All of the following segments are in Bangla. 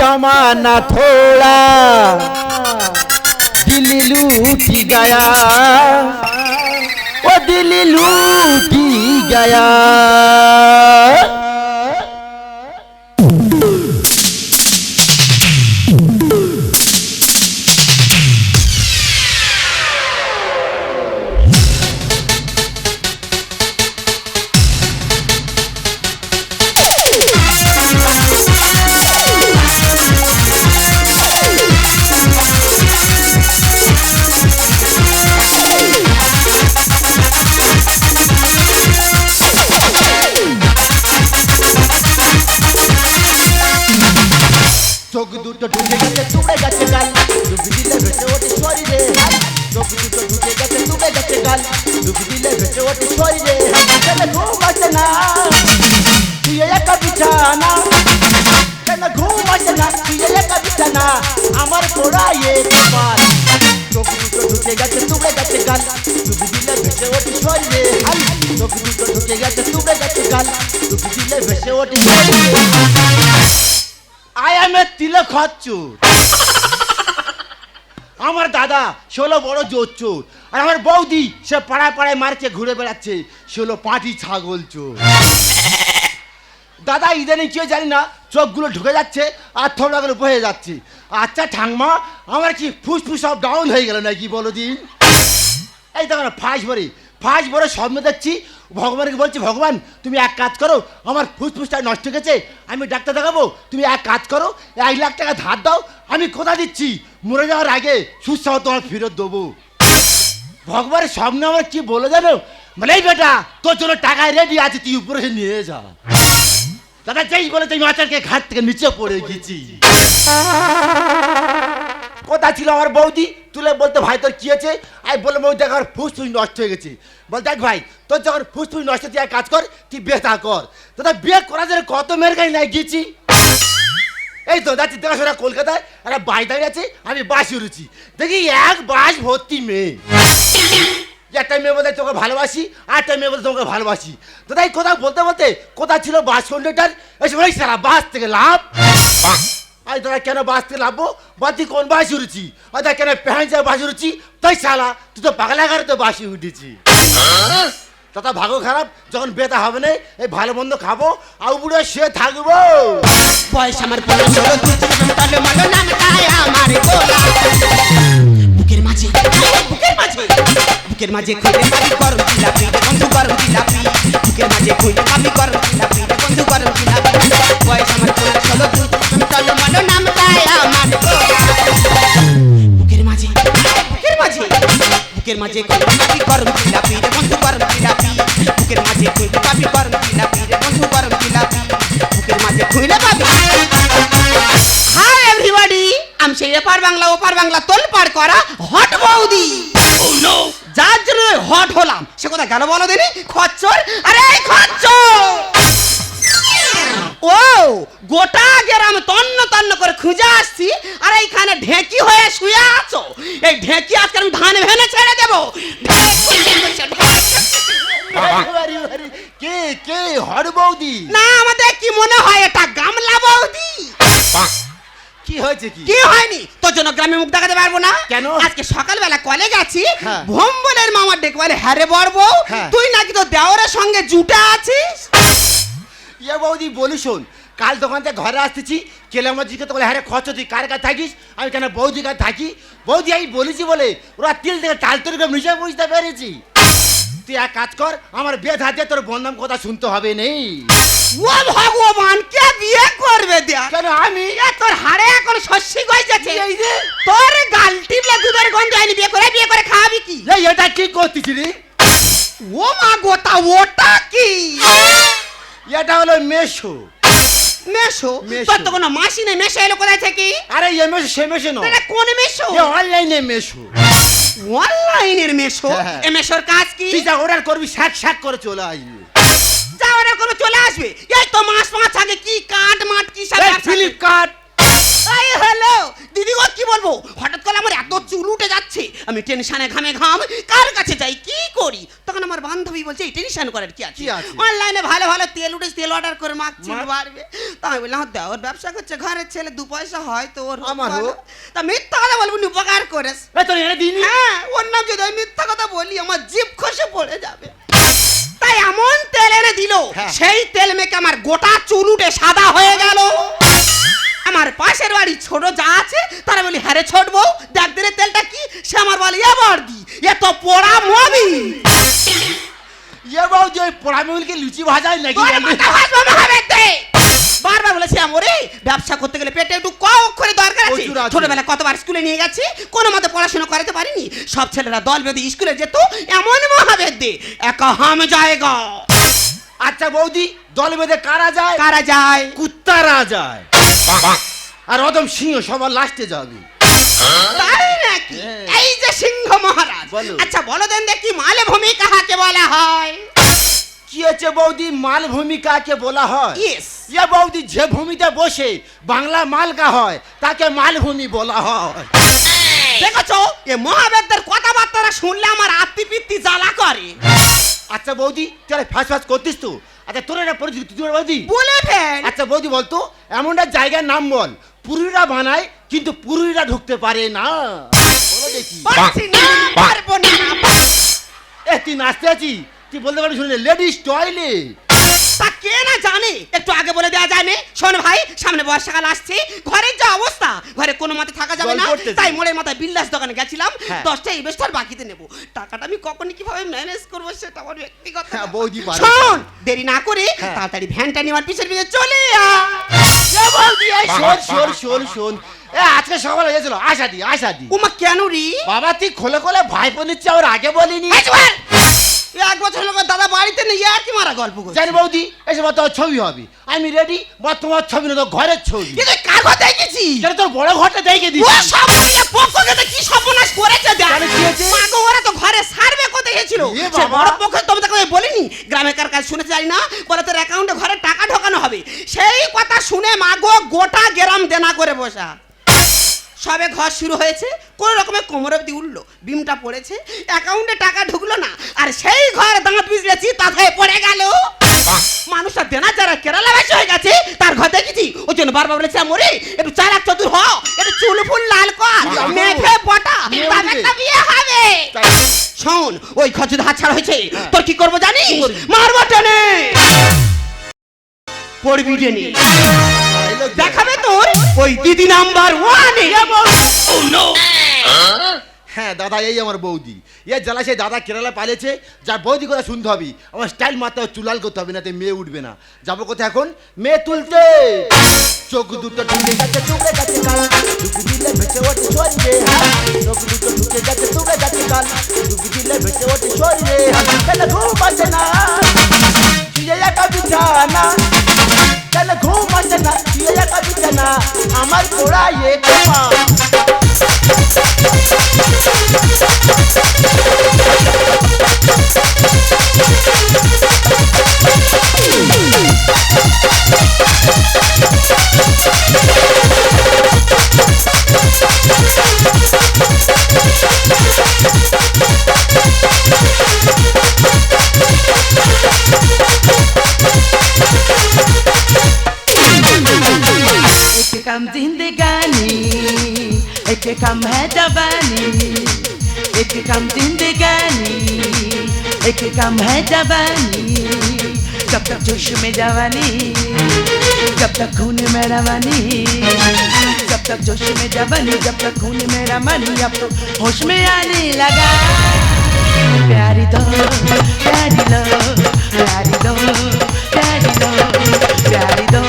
जमाना थोड़ा दिल लूटी गया वो दिल लूटी गया ওঠে শরীরে কেন ঘুম আসে না তুই একা বিছানা কেন ঘুম আসে না তুই একা বিছানা আমার পোড়াইয়ে কপাল চোখ দুটো ঢুকে গেছে তুড়ে গেছে গাল ডুবি দিলে ভেসে ওঠে শরীরে হাল চোখ দুটো ঢুকে গেছে তুড়ে গেছে গাল ডুবি দিলে ভেসে ওঠে শরীরে আই এম এ তিলক খচ্চুর আমার দাদা হলো বড় জোর চোর আর আমার বৌদি, সে পাড়ায় পাড়ায় মারছে, ঘুরে বেড়াচ্ছে সে হলো পাটি ছাগল চোর। দাদা, ইদানিং কেউ জানি না, চোখগুলো ঢুকে যাচ্ছে আর থোড়াগুলো বয়ে যাচ্ছে। আচ্ছা ঠাংমা আমার কি ফুসফুস সব ডাউন হয়ে গেল নাকি বলো দিন? এই দেখো না ফাঁস ভরে। ফাঁস ভরে স্বপ্ন দেখছি ভগবানকে বলছি, ভগবান, তুমি এক কাজ করো, আমার ফুসফুসটা নষ্ট হয়ে গেছে আমি ডাক্তার দেখাবো, তুমি এক কাজ করো, এক লাখ টাকা ধার দাও, আমি কোথা দিচ্ছি? মরে যাওয়ার আগে সুস্থ তোমার ফেরত দেবো। ভগবানের স্বপ্ন আমার কি বলে জানো? মানে এই বেটা, তোর জন্য টাকায় রেডি আছে, তুই উপরে নিয়ে যা। দাদা, যেই বলে তুই মাচারকে ঘাট থেকে নিচে পড়ে গেছি। কোথা ছিল আমার বৌদি? তুলে বলতে, ভাই, তোর কি আছে আমি বলে বৌদি দেখ ফুসফুস নষ্ট হয়ে গেছে বল দেখ ভাই, তোর যখন ফুসফুস নষ্ট তুই কাজ কর, তুই বিয়ে থা কর। দাদা বিয়ে করা জন্য কত মেয়ের গাড়ি নাই গিয়েছি। এই তো যাচ্ছি দেখাশোনা কলকাতায় একটা বাস দাঁড়িয়ে আছে, আমি বাস উড়েছি। দেখি এক বাস ভর্তি মেয়ে। একটা মেয়ে বলতে তোকে ভালোবাসি, আর একটা মেয়ে বলতে তোমাকে ভালোবাসি। তো তাই কোথাও বলতে বলতে কোথায় ছিল বাস কন্ডাক্টার বলে সারা বাস থেকে লাভ আই দাদা কেন থেকে লাভবো বাতি কোন বাস উড়েছি আর কেন প্যান্ট বাস উড়েছি তাই সালা তুই তো পাগলাঘারে তো বাসি উঠেছি। দাদা ভাগো খারাপ, যখন বেতা হবে না, এই ভালো মন্দ খাব, আর বুড়ো শুয়ে থাকব। বয়স আমার ষোলো তুই আমার গোলা। বুকের মাঝে বুকের মাঝে বুকের মাঝে খুঁজে জিলাপি, বন্ধু বুকের মাঝে খুঁজে জিলাপি, বন্ধু বয়স আমার আমার বুকের মাঝে বুকের মাঝে বুকের মাঝে খুঁজে পাবি গরম জিলাপি রে বন্ধু গরম জিলাপি। বুকের মাঝে খুঁজে পাবি গরম জিলাপি রে বন্ধু গরম জিলাপি। বুকের মাঝে খুঁজে পাবি। হাই এভরিবডি আমি সেই এপার বাংলা ওপার বাংলা তোল পার করা হট বৌদি। যার জন্য হট হলাম। সে কথা গেল বলো দিনি খচ্চর? আরে খচ্চর! ও গোটা গ্রাম তন্ন তন্ন করে খুঁজে আসছি আর এইখানে ঢেঁকি হয়ে শুয়ে আছো। এই ঢেঁকি আজকে আমি ধান ভেনে ছেড়ে দেবো। কে কে হর বৌদি? না আমাদের কি মনে হয় এটা গামলা বৌদি? কি হয়েছে কি? কি হয়নি? তোর জন্য গ্রামে মুখ দেখাতে পারব না? কেন? আজকে সকালবেলা কলেজ আছি হ্যাঁ। ভম্বলের মামার ডেকে বলে হ্যাঁ রে বড় বউ হ্যাঁ। তুই নাকি তো দেওরের সঙ্গে জুটা আছিস? ইয়ে বৌদি বলি শোন কাল দোকান থেকে ঘরে আসতেছি কেলে আমার জিজ্ঞেস বলে হ্যাঁ খরচ তুই কার কাছে থাকিস? আমি কেন বৌদি কাছে থাকি? বৌদি আমি বলেছি বলে ওরা তিল থেকে তাল তৈরি করে নিজে বুঝতে পেরেছি। তুই এক কাজ কর আমার বিয়ে ধাতে তোর বন্ধম কথা শুনতে হবে নেই। ও ভগবান কে বিয়ে করবে দেখ? কেন আমি? এ তোর হাড়ে এখন শস্যি গইতেছে এই যে। তোর গাল টিপলে দুধের গন্ধ হয়নি বিয়ে করে বিয়ে করে খাওয়াবি কি? এই এটা কি করতেছি রে ও মা গোটা ওটা কি? এটা হলো মেশো। মেশো? মেশো। তোর তো কোনো মাসি নেই মেশো এলো কোথায় থেকে? আরে এ মেশো সে মেশো নয়। এটা কোন মেশো? এ অনলাইনে মেশো। অনলাইনের মেশো? হ্যাঁ, হ্যাঁ। এ মেশোর কাজ কি? তুই যা অর্ডার করবি শাক শাক করে চলে আসবি। যা অর্ডার করে চলে আসবে। এই তো মাস পাঁচ আগে কি কাট মাট কি সব এই ব্যবসা- ফ্লিপকার্ট এই হ্যালো দিদি গো কি বলব? হঠাৎ করে আমার এত চুল উঠে যাচ্ছে। আমি টেনশনে ঘামে ঘাম। কার কাছে যাই কি করি? আমার বলছে এই টেনশন করার কি আছে? অনলাইনে ভালো ভালো তেল উঠে তেল অর্ডার করে মাখ চুল বাড়বে। তা আমি বললাম দেওয়ার ওর ব্যবসা করছে ঘরের ছেলে দু পয়সা হয় তো ওর। ভালো। তা মিথ্যা কথা বলব নি, উপকার করেস হ্যাঁ ওর নাম যদি আমি মিথ্যা কথা বলি আমার জিভ খসে পড়ে যাবে। তাই এমন তেল এনে দিল হ্যাঁ। সেই তেল মেখে আমার গোটা চুল উঠে সাদা হয়ে গেল। আমার পাশের বাড়ি ছোট যা আছে তারা বলি হ্যারে ছোট বউ দেখ দিলে তেলটা কি? সে আমার বলে এ বর্দি এ তো পোড়া মবি ইয়ে বৌদি ওই পোড়া মিলকে লুচি ভাজায় নাকি। বারবার বলেছি আমরে ব্যবসা করতে গেলে পেটে একটু ক অক্ষরে দরকার আছে প্রচুর আছে। ছোটবেলা কতবার স্কুলে নিয়ে গেছি কোনো মতে পড়াশোনা করাতে পারিনি সব ছেলেরা দল বেঁধে স্কুলে যেত এমন মহাবেদ্যে একা হাম জায়গা আচ্ছা বৌদি দল বেঁধে কারা যায়? কারা যায়? কুত্তারা যায়। আর অদম সিংহ সবার লাস্টে যাবে। তাই নাকি? হ্যাঁ। এই যে সিংহ মহারাজ আচ্ছা বলো দেন দেখি মালভূমি কাহাকে বলা হয়? কি হচ্ছে বৌদি? মালভূমি কাকে বলা হয়? ইয়ে বৌদি যে ভূমিতে বসে বাংলা মালকা হয় তাকে মালভূমি বলা হয়। দেখেছ? এ মহাবেদ্যের কথাবার্তা শুনলে আমার আত্মিপিত্তি জ্বালা করে। আচ্ছা বৌদি তুই ফাঁস ফাঁস করতিস তো? আচ্ছা তোর একটা পরিচিত তুই বৌদি। বলে ফেল। আচ্ছা বৌদি বলতো এমন একটা জায়গার নাম বল। পুরুলিরা বানায় কিন্তু পুরুষরা ঢুকতে পারে না। বলো দেখি। পারছি না পারব না এ তুই নাচতে আছি তুই বলতে পারবি শুনে লেডিস টয়লেট। কে না জানে? একটু আগে বলে দেওয়া যায় শোন ভাই সামনে বর্ষাকাল আসছে। ঘরের যা অবস্থা ঘরে কোনো মতে থাকা যাবে না। তাই মোড়ের মাথায় বিল্লাস দোকানে গেছিলাম। হ্যাঁ। দশটা ইনভেস্টার বাকিতে নেব। টাকাটা আমি কখনই কীভাবে ম্যানেজ করব সেটা আমার ব্যক্তিগত হ্যাঁ, বৌদি শোন দেরি না করে হ্যাঁ। তাড়াতাড়ি ভ্যানটা নিয়ে আমার পিছের পিছে চলে শোন শোন শোন শোন। আজকে সকালে গেছিল। আশা দি আশা দি। উমা কেন রি? বাবা তুই খোলে খোলে ভাই নিচ্ছে ওর আগে বলিনি। এক বছর লোক দাদা বাড়িতে নেই আর কি মারা গল্প করছে? জানি বৌদি এসে তোর ছবি হবে। আমি রেডি বা তোমার ছবি না তোর ঘরের ছবি। কার কথা দেখেছি কেন তোর বড় ঘরটা দেখে ও দিচ্ছি সব মিলে পক্ষ থেকে কি সর্বনাশ করেছে দেখ? মাগো ওরা তো ঘরে সার্ভে করতে গেছিল। সে বড় পক্ষ তোমাদের আমি বলিনি? গ্রামে কার কাজ শুনেতে জানি না? বলে তোর অ্যাকাউন্টে ঘরে টাকা ঢোকানো হবে। সেই কথা শুনে মাগো গোটা গ্রাম দেনা করে বসা। সবে ঘর শুরু হয়েছে কোন রকমের কোমর অব্দি উঠল বিমটা পড়েছে অ্যাকাউন্টে টাকা ঢুকলো না আর সেই ঘর দাঁত বিজলেছি তাতে পড়ে গেল। মানুষটা দেনা যারা কেরালা বেশি হয়ে গেছে তার ঘর দেখেছি ওই জন্য বারবার বলেছে মরে একটু চার এক চতুর হ একটু চুল ফুল লাল কর। মেঘে পটা তবে। বিয়ে হবে। শোন ওই ঘর যদি হাত ছাড়া হয়েছে হ্যাঁ। তোর কি করব জানিস? মারবো টেনে। পড়বি টেনে। দেখাবে তোর? ওই দিদি নাম্বার ওয়ানে হ্যাঁ দাদা এই আমার বৌদি। এ জ্বালা সেই দাদা কেরালা পালিয়েছে। যার বৌদি কথা শুনতে হবে। আমার স্টাইল মারতে হবে চুলাল করতে হবে না তো মেয়ে উঠবে না। যাব কোথায় এখন? মেয়ে তুলতে। চোখ দুটো ঢুকে গেছে টুকে গেছে কাল ডুবি দিলে ভেসে ওঠে শরীরে চোখ দুটো ঢুকে গেছে টুকে গেছে কাল ডুবি দিলে ভেসে ওঠে শরীরে ঘুম আসে না? শুয়ে একা বিছানা। কেন ঘুম আসে না শুয়ে একা বিছানা আমার পোড়া এ কমা कम है जवानी, एक कम जिंदगानी, एक कम है जवानी। जब तक जोश में जवानी जब तक खून में रवानी। जब तक जोश में जवानी, जब तक खून में रवानी, अब तो होश में आने लगा। प्यारी दो प्यारी लो प्यारी दो प्यारी लो प्यारी दो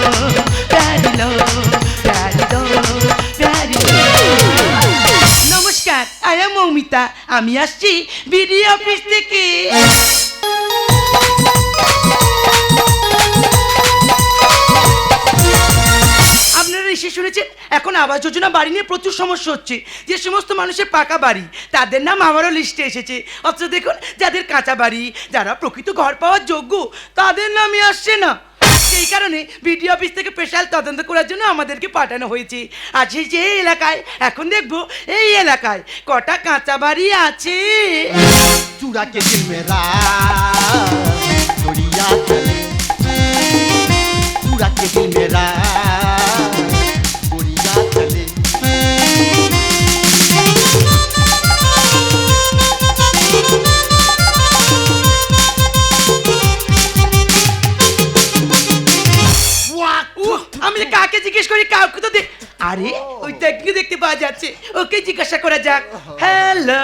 মৌমিতা আমি আসছি বিডি অফিস থেকে। আপনারা এসে শুনেছেন, এখন আবাস যোজনা বাড়ি নিয়ে প্রচুর সমস্যা হচ্ছে। যে সমস্ত মানুষের পাকা বাড়ি, তাদের নাম আমারও লিস্টে এসেছে। অথচ দেখুন, যাদের কাঁচা বাড়ি, যারা প্রকৃত ঘর পাওয়ার যোগ্য, তাদের নামই আসছে না। সেই কারণে বিডিও অফিস থেকে স্পেশাল তদন্ত করার জন্য আমাদেরকে পাঠানো হয়েছে। আর সেই যে এলাকায়, এখন দেখব এই এলাকায় কটা কাঁচা বাড়ি আছে। চূড়া কে মেরা আমি কাকে জিজ্ঞেস করি কাউকে তো আরে ওই তো দেখতে পাওয়া যাচ্ছে। ওকে জিজ্ঞাসা করা যাক। হ্যালো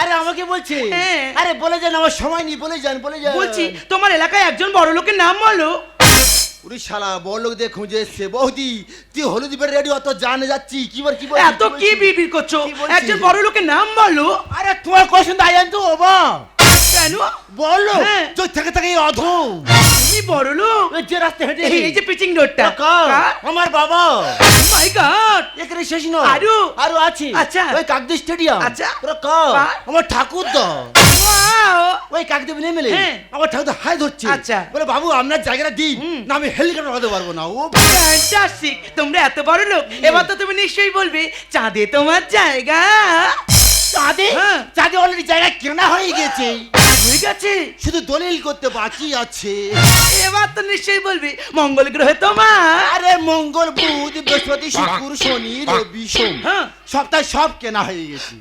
আরে আমাকে বলছে। হ্যাঁ। আরে বলে যান আমার সময় নেই বলে যান বলে যান। বলছি তোমার এলাকায় একজন বড় লোকের নাম বলো। উড়ি শালা বড় লোক দিয়ে খুঁজে এসছে। বৌদি তুই হলুদ্বীপের রেডিও অত জানে যাচ্ছি। কি বল কি বল এত কি বিবির করছ? একজন বড় লোকের নাম বলো। আরে তোমার কোশ্চেন দাই তো বাবা কেন বলল। তুই থেকে থেকে এই তুমি বড় লোক? যে রাস্তা হেঁটে এই যে পিচিং রোডটা আমার বাবা। মাই গড এখানে শেষ নয়। আরও? আরও আছে। আচ্ছা। ওই কাকদি স্টেডিয়াম আচ্ছা। ওরা কার? কার? আমার ঠাকুর ওই কাকদেব নেমেলে হ্যাঁ। আমার ঠাকুর হাই ধরছে। আচ্ছা। বলে বাবু আপনার জায়গাটা দিন হুম। না আমি হেলিকপ্টার হতে পারব না। ও ফ্যান্টাস্টিক তোমরা এত বড় লোক। এবার তো তুমি নিশ্চয়ই বলবে চাঁদে তোমার জায়গা। চাঁদে? হ্যাঁ। চাঁদে অলরেডি জায়গা কেনা হয়ে গেছে। গেছে শুধু দলিল করতে বাকি আছে। এবার তো নিশ্চয়ই বলবি মঙ্গল গ্রহে তোমার। আরে মঙ্গল বুধ বৃহস্পতি শুক্র শনি রবি সোম হ্যাঁ। সপ্তাহে সব কেনা হয়ে গেছে।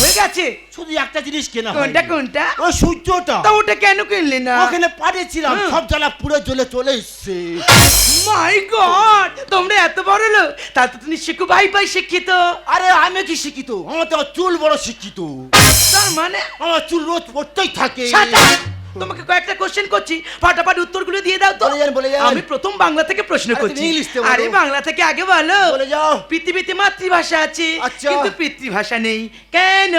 হয়ে গেছে। শুধু একটা জিনিস কেনা কোনটা কোনটা? ওই সূর্যটা। তা ওটা কেন কিনলে না? ওখানে পাঠিয়েছিলাম। সব জ্বালা পুরো জ্বলে চলে এসছে। মাই গড তোমরা এত বড় লোক তা তো তুমি শিখু ভাই ভাই শিক্ষিত। আরে আমি কি শিক্ষিত? আমার তো চুল বড় শিক্ষিত। তার মানে? আমার চুল রোজ পড়তেই থাকে! তোমাকে কয়েকটা কোশ্চেন করছি ফাটাফাট উত্তরগুলো দিয়ে দাও তো। আমি প্রথম বাংলা থেকে প্রশ্ন করছি। আরে বাংলা থেকে আগে বলো। বলে যাও। পৃথিবীতে মাতৃভাষা আছে আচ্ছা। কিন্তু পিতৃভাষা নেই। কেন?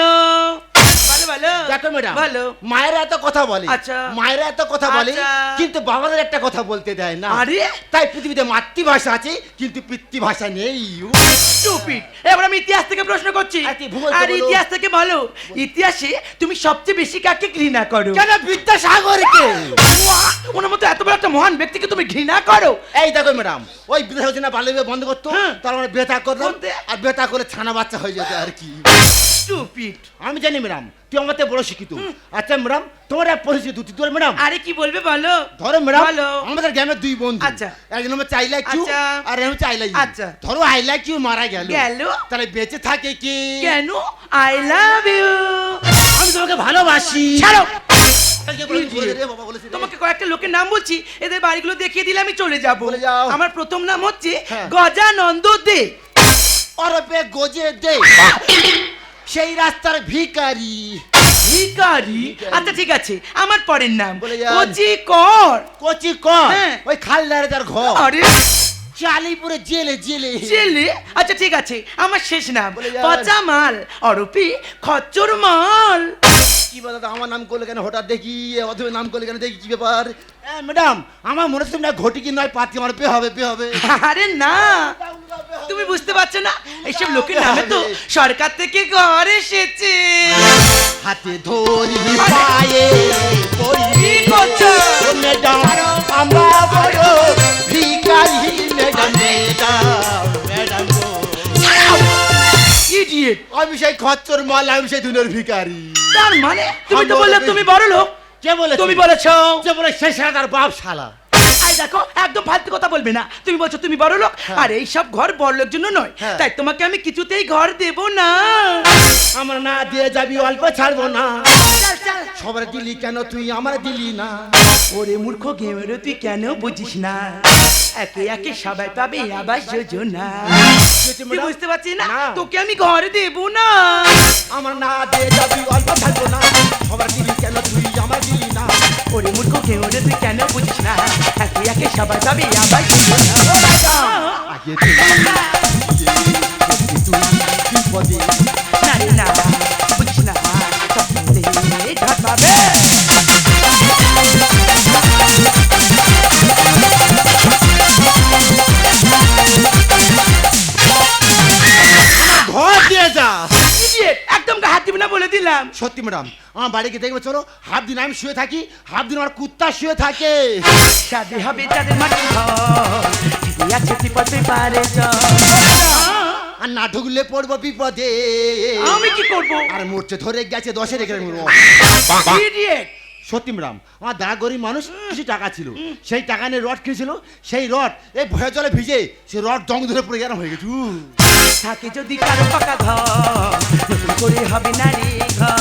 দেখো ম্যাডাম বলো মায়েরা এত কথা বলে আচ্ছা। মায়েরা এত কথা বলে আচ্ছা। কিন্তু বাবাদের একটা কথা বলতে দেয় না। আরে? তাই পৃথিবীতে মাতৃভাষা আছে কিন্তু পিতৃভাষা নেই। স্টুপিড এবার আমি ইতিহাস থেকে প্রশ্ন করছি। আর কি ভূগোল তো আর বলো। ইতিহাস থেকে বলো। ইতিহাসে তুমি সবচেয়ে বেশি কাকে ঘৃণা করো? কেন বিদ্যাসাগরকে! ওনার মতো এত বড় একটা মহান ব্যক্তিকে তুমি ঘৃণা করো? এই দেখো ম্যাডাম ওই বিদ্যাসাগর না বন্ধ করতো হ্যাঁ। তার মানে বেতা করলাম। আর বেতা করে ছানা বাচ্চা হয়ে যেত আর কি। স্টুপিড আমি জানি ম্যাডাম। তুই আমার থেকে বড় শিক্ষিত। আচ্ছা ম্যাডাম তোমার এক পরিচিত দুটি তোর ম্যাডাম। আরে কি বলবে বলো? ধরো ম্যাডাম আমাদের গ্রামের দুই বন্ধু। আচ্ছা। একজন হচ্ছে আই লাইক ইউ আচ্ছা। আর একজন হচ্ছে আই লাইক আচ্ছা। ধরো আই লাইক ইউ মারা গেল। গেল? তাহলে বেঁচে থাকে কি? কেন? I love you. আমি তোমাকে ভালোবাসি। ছাড়ো। তোমাকে কয়েকটা লোকের নাম বলছি এদের বাড়িগুলো দেখিয়ে দিলে আমি চলে যাব। আমার প্রথম নাম হচ্ছে হ্যাঁ। গজানন্দ দে। অরবে গজে দে। সেই রাস্তার ভিকারি ভিকারি আচ্ছা ঠিক আছে। আমার পরের নাম। বলে যান। কচি কর কচি কর হ্যাঁ। ওই খালদারে তার ঘর। আরে। চালিপুরে জেলে জেলে। জেলে? আচ্ছা ঠিক আছে। আমার শেষ নাম। বলে যান। পচা মাল অরূপী খচ্চর মাল কি বলো তো, আমার নাম করলে কেন? হঠাৎ দেখি অথবা নাম করলে কেন? দেখি কি ব্যাপার। ম্যাডাম আমার মনে হচ্ছে না ঘটি কি নয় পাতি আমার পে হবে পে হবে। আরে না তুমি বুঝতে পারছ না? এইসব লোকের নামে তো সরকার থেকে ঘর এসেছে। হাতে ধরি পায়ে পড়ি ম্যাডাম আমরা বড় ভিখারি ম্যাডাম ম্যাডাম ম্যাডাম ইডিয়েট আমি সেই খচ্চর মাল আমি সেই দুনের ভিখারি। তার মানে? তুমি তো বললে তুমি বড় লোক। কে বলে তুমি বলেছ। যে বলে সেই শালা তার বাপ শালা। আই দেখো একদম ফালতু কথা বলবে না। তুমি বলছো তুমি বড় লোক হ্যাঁ। আর এই সব ঘর বড় লোক জন্য নয়। হ্যাঁ। তাই তোমাকে আমি কিছুতেই ঘর দেব না। আমার না দিয়ে যাবি অল্প ছাড়বো না। চল, চল। সবার দিলি কেন তুই? আমার দিলি না। ওরে মূর্খ গেমেরও তুই কেন বুঝিস না? একে একে সবাই পাবে আবাস যোজনা। তুই? বুঝতে পারছিস না। তোকে আমি ঘরে দেব না। আমার না দিয়ে যাবি অল্প ছাড়বো না। সবার দিলি কেন তুই আমার দিলি না? ওরে মূর্খ গেমেরও তুই কেন বুঝিস না? একে একে সবাই পাবে আবাস যোজনা। আগে তুই তুই বিপদে না রে না। সত্যি ম্যাডাম আমার বাড়িকে দেখবে চলো হাফ দিন আমি শুয়ে থাকি হাফ দিন আমার কুত্তা শুয়ে থাকে। শাদি হবে যাদের মাটি আছে বিপদে পারে আর না ঢুকলে পড়ব বিপদে। আমি কি করব? আর মোর্চে ধরে গেছে দশে রেখে ইডিয়েট সত্যি ম্যাডাম আমার দাদা গরিব মানুষ কিছু টাকা ছিল। সেই টাকা নিয়ে রড কিনেছিল সেই রড এই ভয়ের জলে ভিজে সেই রড জং ধরে পড়ে গেলাম হয়ে গেছে। থাকে যদি কারও পাকা ঘর নতুন করে হবে না রে ঘর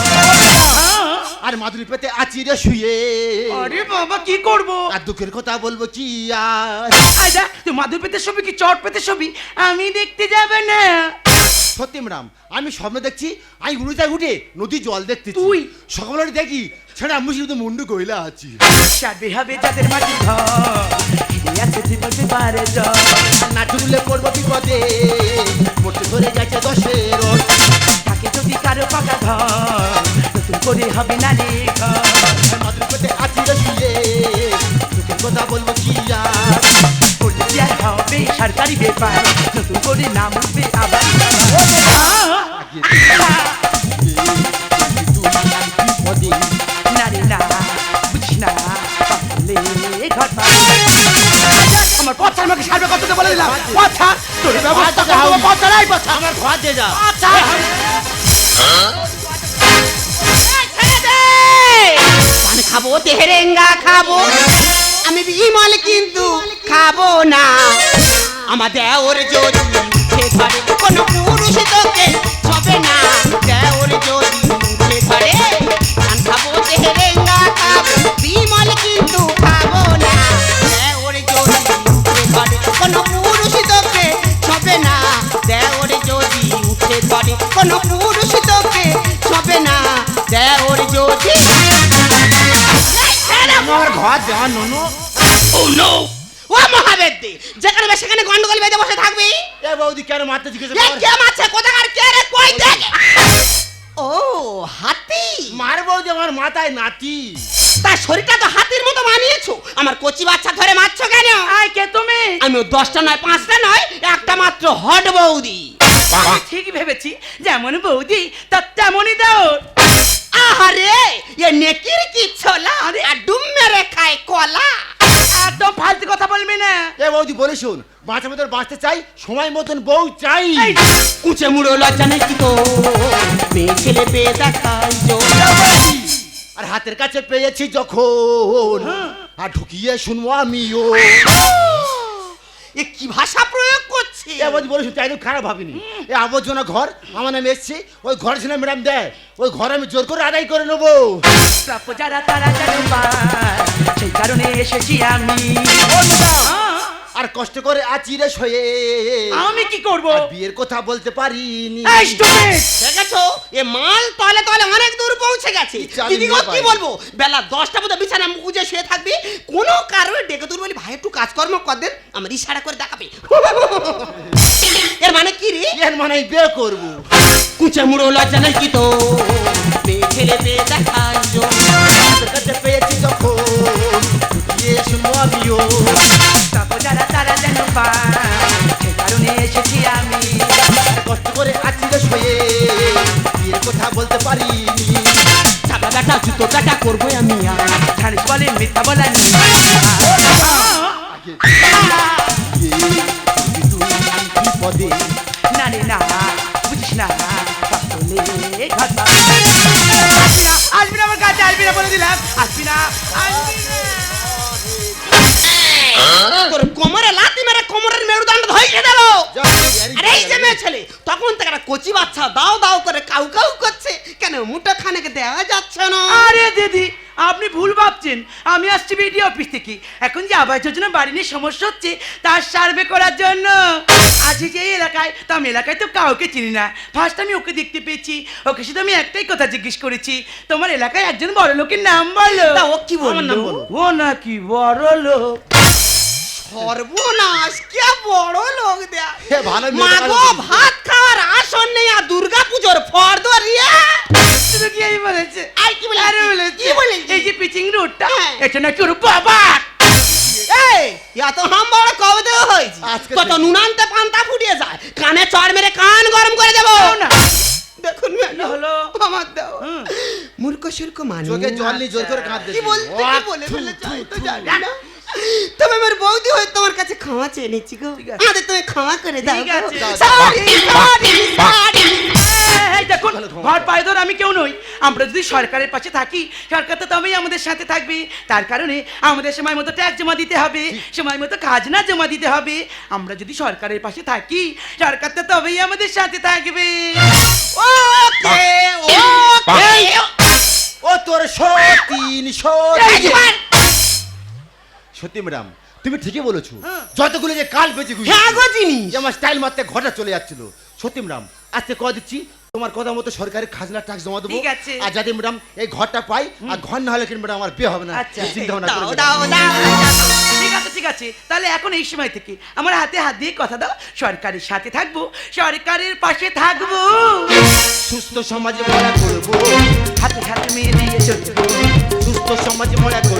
আর মাদুরি পেতে আছি রে শুয়ে। আরে বাবা কি করব? আর দুঃখের কথা বলব কি আর তুই মাদুর পেতে ছবি কি চট পেতে ছবি? আমি দেখতে যাবে না। সত্যি ম্যাডাম আমি স্বপ্ন দেখছি আমি উড়িতে উঠে নদী জল দেখতে। তুই? সকালে দেখি ছেড়ে আমি শুধু মুন্ডু কইলা আছি। যাবে হবে যাদের মাটির ঘর জীবন পারে জল আর না ছুটলে পড়ব বিপদে পড়তে ধরে যাচ্ছে দশের থাকে যদি কারও পাকা ঘর, নতুন করে হবে না রে ঘর। মাদুরি পেতে আছি রে শুয়ে দুঃখের কথা বলব কি আর? করলে আর হবে সরকারি ব্যাপার, নতুন করে নাম উঠবে আবার দিলাম পথা তোর ব্যবস্থা করব নাই পথা আমার ঘর দিয়ে যা। আচ্ছা। পান খাব তেহেরেঙ্গা খাব। আমি বিমল কিন্তু খাব না। আমার ওর ধরে কোনো পুরুষ তোকে মারতে জিজ্ঞেস এ কে মারছে? কোথাকার কে রে? কই দেখ। ও হাতি। মার বৌদি আমার মাথায় নাতি। তার শরীরটা তো হাতির মতো বানিয়েছো। আমার কচি বাচ্চা ধরে মারছো কেন? আয় কে তুমি? আমি দশটা নয় পাঁচটা নয় একটা মাত্র হট বৌদি। ঠিক ভেবেছি যেমন বৌদি তার তেমনই দাও আহারে এ নেকির কি ছোলা আর ডুম মেরে খায় কলা। একদম ফালতু কথা বলবি না। এ বৌদি বলি শুন বাঁচার মতন বাঁচতে চাই সময় মতন বউ চাই। কুচে মুড়ো লজ্জা নেই কি তো মেয়ে ছেলে পেয়ে দেখাই আর হাতের কাছে পেয়েছি যখন আর ঢুকিয়ে শুনব আমিও। এ কি ভাষা প্রয়োগ করছে? এ বৌদি বলে শুন তাই তো খারাপ ভাবিনি। এ আবর্জনা ঘর আমার নামে এসছে ওই ঘর ছিল ম্যাডাম দেয় ওই ঘর আমি জোর করে আদায় করে নেব। প্রাপ্য যারা তারা যেন পায়, সেই কারণে এসেছি আমি। আর কষ্ট করে আছি রে শয়ে। আমি কি করব? বিয়ের কথা বলতে পারিনি। দেখেছ এ মাল তলে তলে অনেক দূর পৌঁছে গেছে। দিদি কি বলব? বেলা দশটা মতো বিছানা মুজে শুয়ে থাকবি কোনো কারণে ডেকে তুল বলি ভাই একটু কাজকর্ম কর দেন আমার ইশারা করে দেখাবে। এর মানে কি রে? এর মানে বিয়ে করব। কুচে মুড়ো লজ্জা নাই কি তো ছেলে পেয়ে দেখার জন্য। পেয়েছি যখন শুনব আমিও। প্রাপ্য যারা তারা যেন পায়, কারণে এসেছি আমি। কষ্ট করে আছি শয়ে। কথা বলতে পারিনি। চাপা বেটা জুতো বেটা করব আমি জানিস বলে মিথ্যা বলা নেই। বিপদে না রে, না, বুঝিস না। কোমরে লাতি এই যে মেয়ে ছেলে তখন থেকে একটা কচি বাচ্চা দাও দাও করে কাউ কাউ করছে। কেন মুঠো খানেক দেওয়া যাচ্ছে না? আরে দিদি আপনি ভুল ভাবছেন। আমি আসছি বিডিও অফিস থেকে। এখন যে আবাস যোজনা বাড়ি নিয়ে সমস্যা হচ্ছে তার সার্ভে করার জন্য। আছি যে এলাকায় তো আমি এলাকায় তো কাউকে চিনি না। ফার্স্ট আমি ওকে দেখতে পেয়েছি। ওকে শুধু আমি একটাই কথা জিজ্ঞেস করেছি। তোমার এলাকায় একজন বড় লোকের নাম বলো। ও কি বলল? বলো। ও নাকি বড় লোক সর্বনাশ কে বড় লোক দেয়া? হে, ভালো মেয়ে মাগো ভাত খাওয়ার আসন নেই আর দুর্গা পুজোর ফর্দ রিয়া শুধু কি এই বলেছে? আর কি বলেছে? আরে বলেছে। কি বলেছে? এই যে পিচিং রোডটা হ্যাঁ। এটা নাকি ওর বাবা এই এত হাম বড় কবে দেওয়া হয়েছে। কত। নুনান্তে পান্তা ফুটিয়ে যায়। কানে চড় মেরে কান গরম করে দেবো। না। দেখুন হলো? আমার দাও। মূর্খ শুল্ক মানুষ। চোখে জল জোর করে কাঁদতে কি বলতে কি বলে ফেলেছে? তো জানি না। তবে আমার বৌদি হয়ে তোমার কাছে ক্ষমা চেয়ে নিচ্ছি গো। আমাদের তুমি ক্ষমা করে দাও এই দেখুন ঘর পায়ে ধর আমি কেউ নই। আমরা যদি সরকারের পাশে থাকি সরকার তো তবেই আমাদের সাথে থাকবে। তার কারণে আমাদের সময় মতো ট্যাক্স জমা দিতে হবে সময় মতো খাজনা জমা দিতে হবে। আমরা যদি সরকারের পাশে থাকি সরকার তো তবেই আমাদের সাথে থাকবে। ওকে ওকে। ও তোর সতীন সতীন। সত্যি ম্যাডাম তুমি ঠিকই বলেছ। যতগুলো যে কাল বেঁচে ঘুরে হ্যাঁ গো জিনিস। আমার স্টাইল মারতে ঘটা চলে যাচ্ছিল। সত্যি ম্যাডাম আজকে কথা দিচ্ছি তোমার কথা মতো সরকারের খাজনা ট্যাক্স জমা দেবো। ঠিক আছে। আর যাতে ম্যাডাম এই ঘরটা পাই আর ঘর না হলে কিন্তু ম্যাডাম আমার বিয়ে হবে না। আচ্ছা। চিন্তা ভাবনা দাও দাও দাও ঠিক আছে ঠিক আছে। তাহলে এখন এই সময় থেকে আমার হাতে হাত দিয়ে কথা দাও। সরকারের সাথে থাকব সরকারের পাশে থাকব। সুস্থ সমাজে মরা করব। হাতে হাতে মিলিয়ে চলবো। সুস্থ সমাজে মরা করব।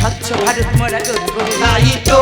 স্বচ্ছ ভারত মরা করব তাই তো